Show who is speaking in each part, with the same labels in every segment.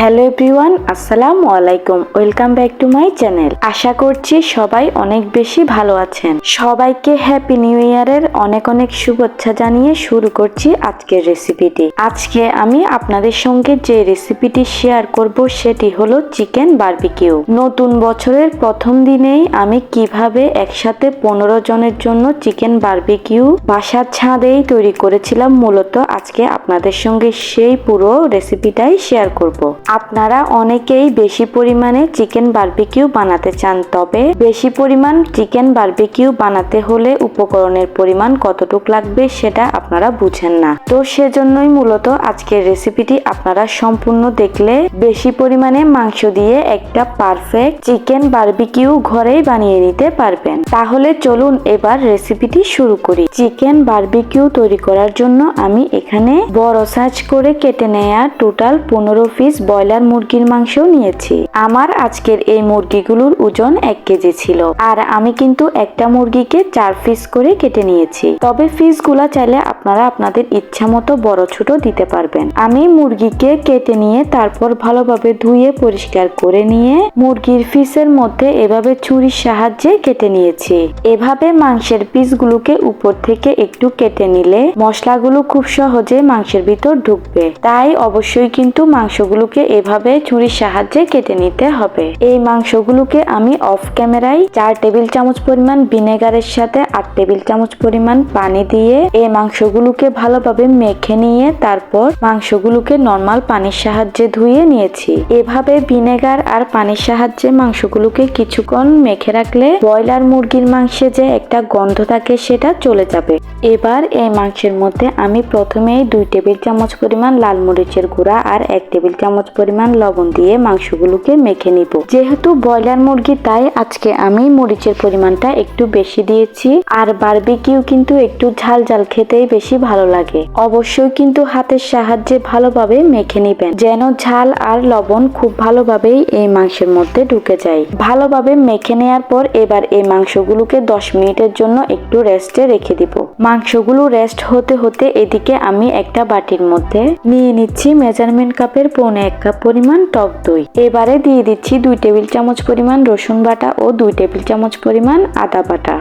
Speaker 1: Hello everyone, আসসালামু আলাইকুম। Welcome back to my channel. আশা করছি সবাই অনেক বেশি ভালো আছেন। সবাইকে হ্যাপি নিউ ইয়ারের অনেক অনেক শুভেচ্ছা জানিয়ে শুরু করছি আজকের রেসিপিটি। আজকে আমি আপনাদের সঙ্গে যে রেসিপিটি শেয়ার করব সেটি হলো চিকেন বার্বিকিউ। নতুন বছরের প্রথম দিনেই আমি কীভাবে একসাথে পনেরো জনের জন্য চিকেন বার্বিকিউ বাসার ছাদেই তৈরি করেছিলাম, মূলত আজকে আপনাদের সঙ্গে সেই পুরো রেসিপিটাই শেয়ার করব। আপনারা অনেকেই বেশি পরিমাণে চিকেন বারবিকিউ বানাতে চান, তবে বেশি পরিমাণ চিকেন বারবিকিউ বানাতে হলে উপকরণের পরিমাণ কতটুক লাগবে সেটা আপনারা বুঝেন না। তো সেজন্যই মূলত আজকের রেসিপিটি আপনারা সম্পূর্ণ দেখলে বেশি পরিমাণে মাংস দিয়ে একটা পারফেক্ট চিকেন বারবিকিউ ঘরেই বানিয়ে নিতে পারবেন। তাহলে চলুন এবার রেসিপিটি শুরু করি। চিকেন বারবিকিউ তৈরি করার জন্য আমি এখানে বড় সাইজ করে কেটে নেয়া টোটাল পনেরো পিস ব্রয়লার মুরগির মাংস নিয়েছি। আমার আজকের এই মুরগিগুলোর ওজন এক কেজি ছিল। আর আমি কিন্তু একটা মুরগিকে চার পিস করে কেটে নিয়েছি। তবে পিসগুলা চাইলে আপনারা আপনাদের ইচ্ছা মতো বড় ছোট দিতে পারবেন। আমি মুরগিকে কেটে নিয়ে তারপর ভালোভাবে ধুয়ে পরিষ্কার করে নিয়ে মুরগির পিসের মধ্যে এভাবে ছুরির সাহায্যে কেটে নিয়েছি। এভাবে মাংসের পিসগুলোকে উপর থেকে একটু কেটে নিলে মশলাগুলো খুব সহজে মাংসের ভিতর ঢুকবে। তাই অবশ্যই কিন্তু মাংসগুলোকে এভাবে ছুরির সাহায্যে কেটে নিতে হবে। এই মাংসগুলোকে আমি অফ ক্যামেরায় চার টেবিল চামচ পরিমাণ ভিনেগারের সাথে আট টেবিল চামচ পরিমাণ পানি দিয়ে এই মাংসগুলোকে ভালোভাবে মেখে নিয়ে তারপর মাংসগুলোকে নর্মাল পানির সাহায্যে ধুয়ে নিয়েছি। এভাবে ভিনেগার আর পানির সাহায্যে মাংসগুলোকে কিছুক্ষণ মেখে রাখলে ব্রয়লার মুরগির মাংসে যে একটা গন্ধ থাকে সেটা চলে যাবে। এবার এই মাংসের মধ্যে আমি প্রথমেই দুই টেবিল চামচ পরিমাণ লাল মরিচের গুঁড়া আর এক টেবিল চামচ পরিমাণ লবণ দিয়ে মাংসগুলোকে মেখে নিব। যেহেতু ব্রয়লার মুরগি, তাই আজকে আমি মরিচের পরিমাণটা একটু বেশি দিয়েছি। আর বারবিকিউ কিন্তু একটু ঝাল ঝাল খেতেই বেশি ভালো লাগে। অবশ্যই কিন্তু হাতের সাহায্যে ভালোভাবে মেখে নিবেন, যেন ঝাল আর লবণ খুব ভালোভাবেই এই মাংসের মধ্যে ঢুকে যায়। ভালোভাবে মেখে নেওয়ার পর এবার এই মাংসগুলোকে দশ মিনিটের জন্য একটু রেস্টে রেখে দিব। মাংসগুলো রেস্ট হতে হতে এদিকে আমি একটা বাটির মধ্যে নিয়ে নিচ্ছি মেজারমেন্ট কাপের পৌনে এক কাপ পরিমাণ টক দই। এবারে দিয়ে দিচ্ছি দুই টেবিল চামচ পরিমাণ রসুন বাটা ও দুই টেবিল চামচ পরিমাণ আদা বাটা।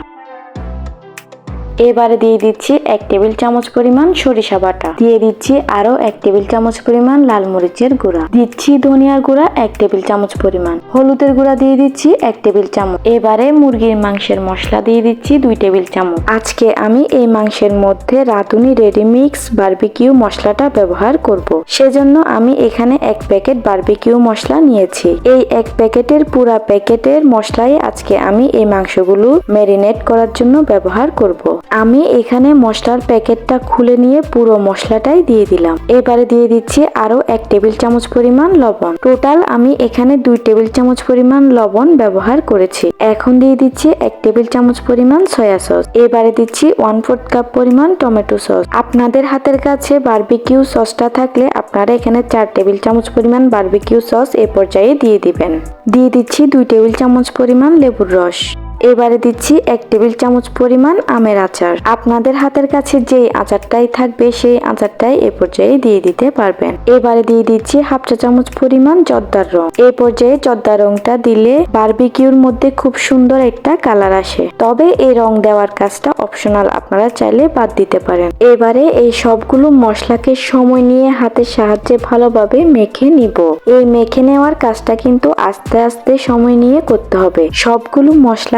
Speaker 1: এবারে দিয়ে দিচ্ছি এক টেবিল চামচ পরিমাণ সরিষা বাটা। দিয়ে দিচ্ছি আরও এক টেবিল চামচ পরিমাণ লাল মরিচের গুঁড়া। দিচ্ছি ধনিয়ার গুঁড়া এক টেবিল চামচ পরিমাণ। হলুদের গুঁড়া দিয়ে দিচ্ছি এক টেবিল চামচ। এবারে মুরগির মাংসের মশলা দিয়ে দিচ্ছি দুই টেবিল চামচ। আজকে আমি এই মাংসের মধ্যে রাঁধুনি রেডি মিক্স বারবিকিউ মশলাটা ব্যবহার করব। সেজন্য আমি এখানে এক প্যাকেট বার্বিকিউ মশলা নিয়েছি। এই এক প্যাকেটের পুরা প্যাকেটের মশলাই আজকে আমি এই মাংসগুলো ম্যারিনেট করার জন্য ব্যবহার করব। আমি এখানে মশলার প্যাকেটটা খুলে নিয়ে পুরো মশলাটাই দিয়ে দিলাম। এবারে দিয়ে দিচ্ছি আরও এক টেবিল চামচ পরিমাণ লবণ। টোটাল আমি এখানে দুই টেবিল চামচ পরিমাণ লবণ ব্যবহার করেছি। এখন দিয়ে দিচ্ছি এক টেবিল চামচ পরিমাণ সয়া সস। এবারে দিচ্ছি ওয়ান ফোর্থ কাপ পরিমাণ টমেটো সস আপনাদের হাতের কাছে বার্বিকিউ সসটা থাকলে আপনারা এখানে চার টেবিল চামচ পরিমাণ বার্বিকিউ সস এ পর্যায়ে দিয়ে দিবেন। দিয়ে দিচ্ছি দুই টেবিল চামচ পরিমাণ লেবুর রস। এবারে দিচ্ছি এক টেবিল চামচ পরিমাণ আমের আচার। আপনাদের হাতের কাছে যে আচারটাই থাকবে, সেই আচারটাই এ পর্যায়ে দিয়ে দিতে পারবেন। এবারে দিয়ে দিচ্ছি হাফ চা চামচ পরিমাণ জর্দার রং। এই পর্যায়ে জর্দার রংটা দিলে বারবিকিউর মধ্যে খুব সুন্দর একটা কালার আসে। তবে এই রং দেওয়ার কাজটা অপশনাল, আপনারা চাইলে বাদ দিতে পারেন। এবারে এই সবগুলো মশলাকে সময় নিয়ে হাতের সাহায্যে ভালোভাবে মেখে নিব। এই মেখে নেওয়ার কাজটা কিন্তু আস্তে আস্তে সময় নিয়ে করতে হবে। সবগুলো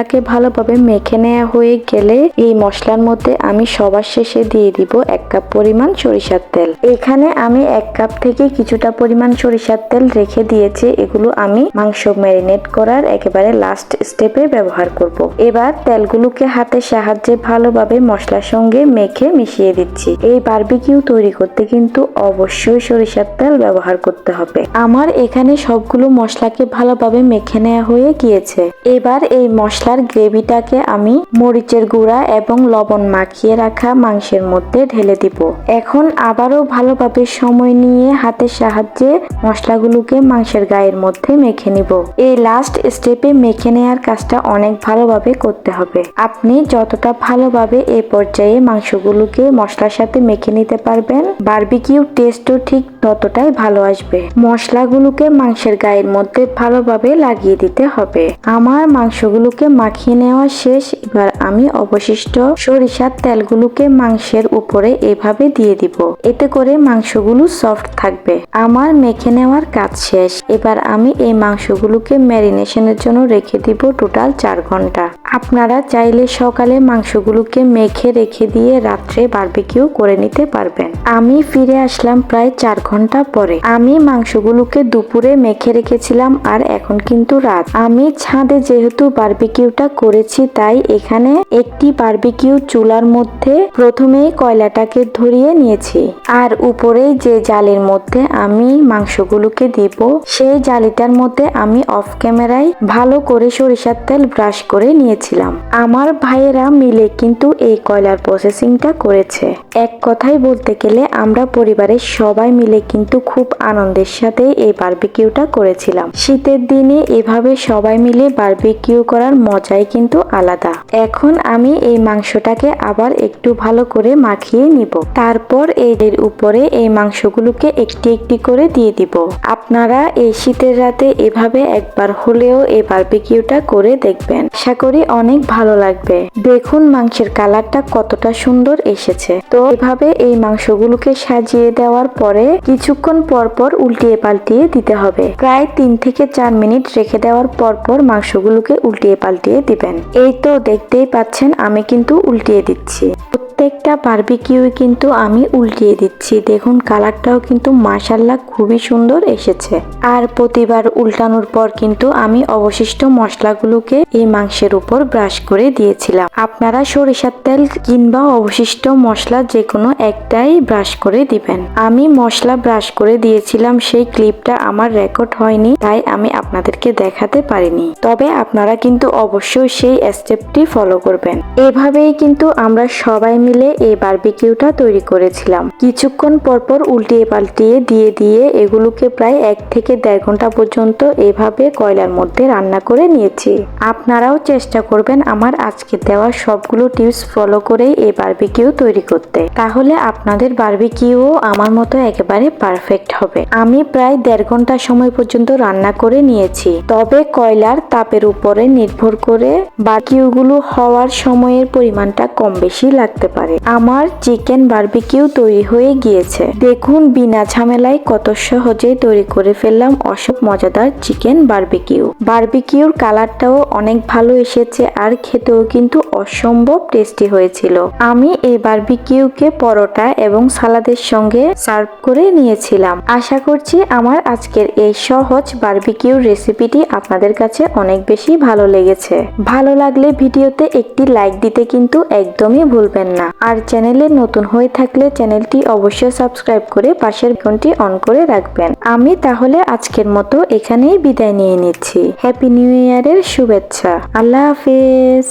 Speaker 1: মশলাকে ভালোভাবে মেখে নেওয়া হয়ে গেলে এই মশলার মধ্যে আমি সবার শেষে দিয়ে দিব এক কাপ পরিমাণ সরিষার তেল। এখানে আমি এক কাপ থেকে কিছুটা পরিমাণ সরিষার তেল রেখে দিয়েছি। এগুলো আমি মাংস ম্যারিনেট করার একেবারে লাস্ট স্টেপে ব্যবহার করব। এবার তেলগুলোকে হাতের সাহায্যে ভালোভাবে মশলার সঙ্গে মেখে মিশিয়ে দিচ্ছি। এই বারবিকিউ তৈরি করতে কিন্তু অবশ্যই সরিষার তেল ব্যবহার করতে হবে। আমার এখানে সবগুলো মশলাকে ভালোভাবে মেখে নেওয়া হয়ে গিয়েছে। এবার এই মশলার মশলার গ্রেভিটাকে আমি মরিচের গুঁড়া এবং লবণ মাখিয়ে রাখা মাংসের মধ্যে ঢেলে দিব। এখন আবারও ভালোভাবে সময় নিয়ে হাতের সাহায্যে মশলাগুলোকে মাংসের গায়ের মধ্যে মেখে নিব। এই লাস্ট স্টেপে মেখে নেওয়ার কাজটা অনেক ভালোভাবে করতে হবে। আপনি যতটা ভালোভাবে এই পর্যায়ে মাংসগুলোকে মশলার সাথে মেখে নিতে পারবেন বারবিকিউ টেস্টও ঠিক ততটাই ভালো আসবে। মশলাগুলোকে মাংসের গায়ের মধ্যে ভালোভাবে লাগিয়ে দিতে হবে। আমার মাংসগুলোকে মাখিয়ে নেওয়া শেষ। এবার আমি অবশিষ্ট সরিষার তেলগুলোকে মাংসের উপরে এভাবে দিয়ে দিব। এতে করে মাংসগুলো সফট থাকবে। আমার মেখে নেওয়ার কাজ শেষ। এবার আমি এই মাংসগুলোকে ম্যারিনেশনের জন্য রেখে দিব টোটাল চার ঘণ্টা। আপনারা চাইলে সকালে মাংসগুলোকে মেখে রেখে দিয়ে রাত্রে বারবিকিউ করে নিতে পারবেন। আমি ফিরে আসলাম প্রায় চার ঘণ্টা পরে। আমি মাংসগুলোকে দুপুরে মেখে রেখেছিলাম আর এখন কিন্তু রাত। আমি ছাদে যেহেতু বারবিকিউটা করেছি, তাই এখানে একটি বারবিকিউ চুলার মধ্যে প্রথমেই কয়লাটাকে ধরিয়ে নিয়েছি। আর উপরে যে জালের মধ্যে আমি মাংসগুলোকে দিব, সেই জালিটার মধ্যে আমি অফ ক্যামেরায় ভালো করে সরিষার তেল ব্রাশ করে নিয়েছিলাম আমার ভাইয়েরা মিলে কিন্তু এই কয়লার প্রসেসিংটা করেছে। এক কথাই বলতে গেলে আমরা পরিবারের সবাই মিলে কিন্তু খুব আনন্দের সাথে এই বারবিকিউটা করেছিলাম। শীতের দিনে এভাবে সবাই মিলে বারবিকিউ করার মজাই কিন্তু আলাদা। এখন আমি এই মাংসটাকে আবার একটু ভালো করে মাখিয়ে নিব। তারপর এর উপরে এই মাংসগুলোকে একটি একটি করে দিয়ে দিব। আপনারা এই শীতের রাতে এভাবে একবার হলেও এই বারবিকিউটা করে দেখবেন। আশা করি অনেক ভালো লাগবে। দেখুন মাংসের কালারটা কতটা সুন্দর এসেছে। তো এভাবে এই মাংসগুলোকে সাজিয়ে দেওয়ার পরে কিছুক্ষণ পর পর উল্টিয়ে পাল্টিয়ে দিতে হবে। প্রায় তিন থেকে চার মিনিট রেখে দেওয়ার পর পর মাংসগুলোকে উল্টিয়ে পাল্টিয়ে দিবেন। এই তো দেখতেই পাচ্ছেন, আমি কিন্তু উল্টিয়ে দিচ্ছি। প্রত্যেকটা বারবিকিউ কিন্তু আমি উল্টিয়ে দিচ্ছি। দেখুন কালারটাও কিন্তু মাশাল্লাহ খুবই সুন্দর এসেছে। আর প্রতিবার উল্টানোর পর কিন্তু আমি অবশিষ্ট মশলাগুলোকে এই মাংসের উপর ব্রাশ করে দিয়েছিলাম। আপনারা সরিষার তেল কিংবা অবশিষ্ট মশলা যে কোনো একটাই ব্রাশ করে দিবেন। আমি মশলা ব্রাশ করে দিয়েছিলাম, সেই ক্লিপটা আমার রেকর্ড হয়নি, তাই আমি আপনাদেরকে দেখাতে পারিনি। তবে আপনারা কিন্তু অবশ্যই সেই স্টেপটি ফলো করবেন। এভাবেই কিন্তু আমরা সবাই মিলে এই বারবিকিউটা তৈরি করেছিলাম। কিছুক্ষণ পরপর উল্টিয়ে পাল্টিয়ে দিয়ে দিয়ে এগুলোকে প্রায় এক থেকে দেড় ঘণ্টা পর্যন্ত এভাবে কয়লার মধ্যে রান্না করে নিয়েছি। আপনারাও চেষ্টা করবেন আমার আজকে দেওয়া সবগুলো টিপস ফলো করেই এই বারবিকিউ তৈরি করতে। তাহলে আপনাদের বারবিকিউ আমার মতো একেবারে পারফেক্ট হবে। আমি প্রায় দেড় ঘণ্টা সময় পর্যন্ত রান্না করে নিয়েছি। তবে কয়লার তাপের উপরে নির্ভর করে বারবিকিউগুলো হওয়ার সময়ের পরিমাণটা কম বেশি লাগতে পারে। আমার চিকেন বারবিকিউ তৈরি হয়ে গিয়েছে। দেখুন বিনা ঝামেলায় কত সহজেই তৈরি করে ফেললাম অসব মজাদার চিকেন বারবিকিউ। বারবিকিউর কালারটাও অনেক ভালো এসেছে। আর খেতেও কিন্তু অসম্ভব টেস্টি হয়েছিল। আমি এই বারবিকিউকে পরোটা এবং সালাদের সঙ্গে সার্ভ করে নিয়েছিলাম। আশা করছি আমার আজকের এই সহজ বারবিকিউ রেসিপিটি আপনাদের কাছে অনেক বেশি ভালো লেগেছে। ভালো লাগলে ভিডিওতে একটি লাইক দিতে কিন্তু একদমই ভুলবেন না। আর চ্যানেলে নতুন হয়ে থাকলে চ্যানেলটি অবশ্যই সাবস্ক্রাইব করে পাশের ঘন্টি অন করে রাখবেন। আমি তাহলে আজকের মতো এখানেই বিদায় নিয়ে নিচ্ছি। হ্যাপি নিউ ইয়ারের শুভেচ্ছা। আল্লাহ হাফেজ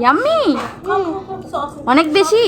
Speaker 2: ইয়াম্মি অনেক বেশি?